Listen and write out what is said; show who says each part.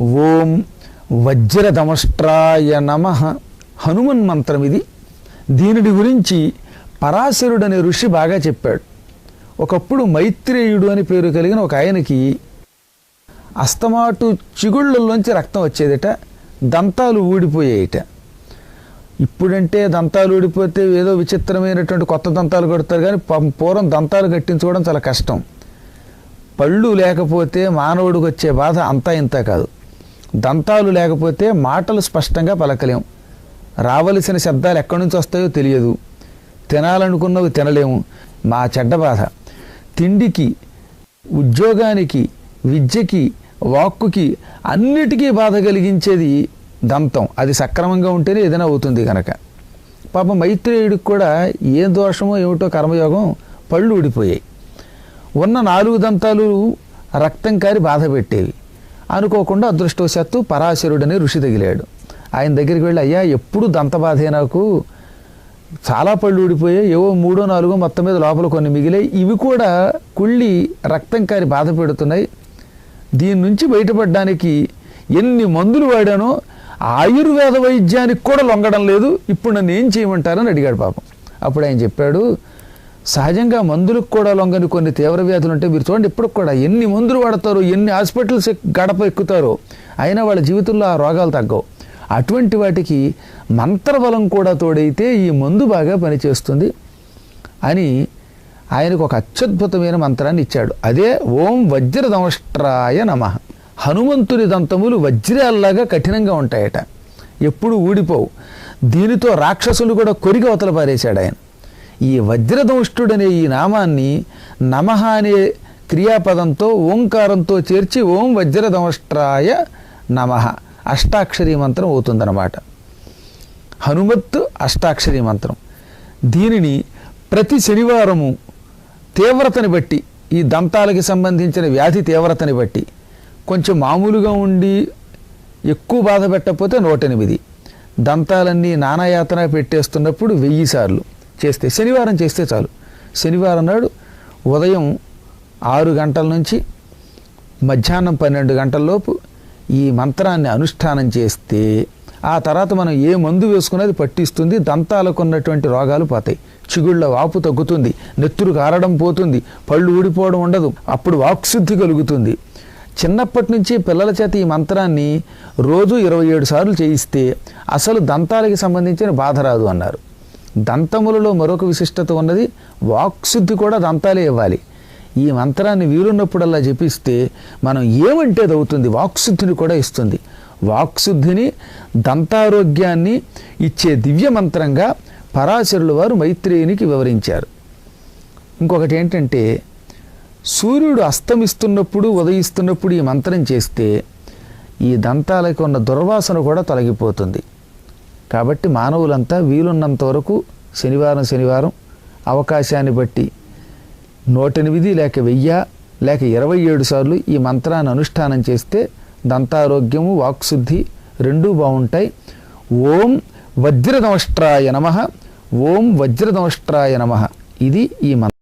Speaker 1: ఓం వజ్రధమష్ట్రాయ నమ హనుమన్ మంత్రం ఇది. దీనిని గురించి పరాశరుడనే ఋషి బాగా చెప్పాడు. ఒకప్పుడు మైత్రేయుడు అని పేరు కలిగిన ఒక ఆయనకి అస్తమాటు చిగుళ్ళల్లోంచి రక్తం వచ్చేదట దంతాలు ఊడిపోయేయట. ఇప్పుడంటే దంతాలు ఊడిపోతే ఏదో విచిత్రమైనటువంటి కొత్త దంతాలు కడతారు కానీ పూర్వం దంతాలు కట్టించుకోవడం చాలా కష్టం. పళ్ళు లేకపోతే మానవుడికి వచ్చే బాధ అంతా ఇంత కాదు. దంతాలు లేకపోతే మాటలు స్పష్టంగా పలకలేం. రావలసిన శబ్దాలు ఎక్కడి నుంచి వస్తాయో తెలియదు. తినాలనుకున్నవి తినలేము. మా చెడ్డ బాధ. తిండికి ఉద్యోగానికి విద్యకి వాక్కుకి అన్నిటికీ బాధ కలిగించేది దంతం. అది సక్రమంగా ఉంటేనే ఏదైనా అవుతుంది కనుక పాపం మైత్రేయుడికి కూడా ఏం దోషమో ఏమిటో కర్మయోగం పళ్ళు ఊడిపోయాయి. ఉన్న నాలుగు దంతాలు రక్తం కారి బాధ పెట్టేవి. అనుకోకుండా అదృష్టవశాత్తు పరాశరుడని ఋషి తగిలాడు. ఆయన దగ్గరికి వెళ్ళి అయ్యా ఎప్పుడు దంత బాధే నాకు? చాలా పళ్ళు ఊడిపోయాయి. ఏవో మూడో నాలుగో మొత్తం మీద లోపల కొన్ని మిగిలాయి. ఇవి కూడా కుళ్ళి రక్తం కారి బాధ పెడుతున్నాయి. దీని నుంచి బయటపడడానికి ఎన్ని మందులు వాడానో ఆయుర్వేద వైద్యానికి కూడా లొంగడం లేదు. ఇప్పుడు నన్ను ఏం చేయమంటారని అడిగాడు పాపం. అప్పుడు ఆయన చెప్పాడు సహజంగా మందులకు కూడా లొంగని కొన్ని తీవ్ర వ్యాధులు ఉంటే మీరు చూడండి ఇప్పుడు కూడా ఎన్ని మందులు వాడతారో ఎన్ని హాస్పిటల్స్ గడప ఎక్కుతారో అయినా వాళ్ళ జీవితంలో ఆ రోగాలు తగ్గవు. అటువంటి వాటికి మంత్రబలం కూడా తోడైతే ఈ మందు బాగా పనిచేస్తుంది అని ఆయనకు ఒక అత్యద్భుతమైన మంత్రాన్ని ఇచ్చాడు. అదే ఓం వజ్రదంష్ట్రాయ నమ. హనుమంతుని దంతములు వజ్రాల్లాగా కఠినంగా ఉంటాయట. ఎప్పుడు ఊడిపోవు. దీనితో రాక్షసులు కూడా కొరిగి అవతల పారేశాడు ఆయన. ఈ వజ్రదంష్టుడనే ఈ నామాన్ని నమః అనే క్రియాపదంతో ఓంకారంతో చేర్చి ఓం వజ్రదంష్ట్రాయ నమః. అష్టాక్షరీ మంత్రం అవుతుందన్నమాట. హనుమత్ అష్టాక్షరీ మంత్రం. దీనిని ప్రతి శనివారము తీవ్రతని బట్టి ఈ దంతాలకి సంబంధించిన వ్యాధి తీవ్రతని బట్టి కొంచెం మామూలుగా ఉండి ఎక్కువ బాధ పెట్టకపోతే నూట ఎనిమిది. దంతాలన్నీ నానాయాతన పెట్టేస్తున్నప్పుడు వెయ్యి సార్లు. చేస్తే శనివారం చేస్తే చాలు. శనివారం నాడు ఉదయం ఆరు గంటల నుంచి మధ్యాహ్నం పన్నెండు గంటలలోపు ఈ మంత్రాన్ని అనుష్ఠానం చేస్తే ఆ తర్వాత మనం ఏ మందు వేసుకున్నది పట్టిస్తుంది దంతాలకు ఉన్నటువంటి రోగాలు పోతాయి. చిగుళ్ళ వాపు తగ్గుతుంది నెత్తురు కారడం పోతుంది పళ్ళు ఊడిపోవడం ఉండదు అప్పుడు వాక్శుద్ధి కలుగుతుంది. చిన్నప్పటి నుంచి పిల్లల చేత ఈ మంత్రాన్ని రోజు ఇరవై ఏడు సార్లు చేయిస్తే అసలు దంతాలకి సంబంధించిన బాధ రాదు అన్నారు. దంతములలో మరొక విశిష్టత ఉన్నది వాక్శుద్ధి కూడా దంతాలే ఇవ్వాలి. ఈ మంత్రాన్ని వీలున్నప్పుడల్లా జపిస్తే మనం ఏమంటే అది అవుతుంది? వాక్శుద్ధిని కూడా ఇస్తుంది. వాక్శుద్ధిని దంతారోగ్యాన్ని ఇచ్చే దివ్య మంత్రంగా పరాశరుల వారు మైత్రేయునికి వివరించారు. ఇంకొకటి ఏంటంటే సూర్యుడు అస్తమిస్తున్నప్పుడు ఉదయిస్తున్నప్పుడు ఈ మంత్రం చేస్తే ఈ దంతాలకు ఉన్న దుర్వాసన కూడా తొలగిపోతుంది. కాబట్టి మానవులంతా వీలున్నంత వరకు శనివారం శనివారం అవకాశాన్ని బట్టి నూటెనిమిది లేక వెయ్యి లేక ఇరవై ఏడు సార్లు ఈ మంత్రాన్ని అనుష్ఠానం చేస్తే దంతారోగ్యము వాక్శుద్ధి రెండూ బాగుంటాయి. ఓం వజ్రదమష్ట్రాయ నమ. ఓం వజ్రదమష్ట్రాయ నమ. ఇది ఈ మంత్రం.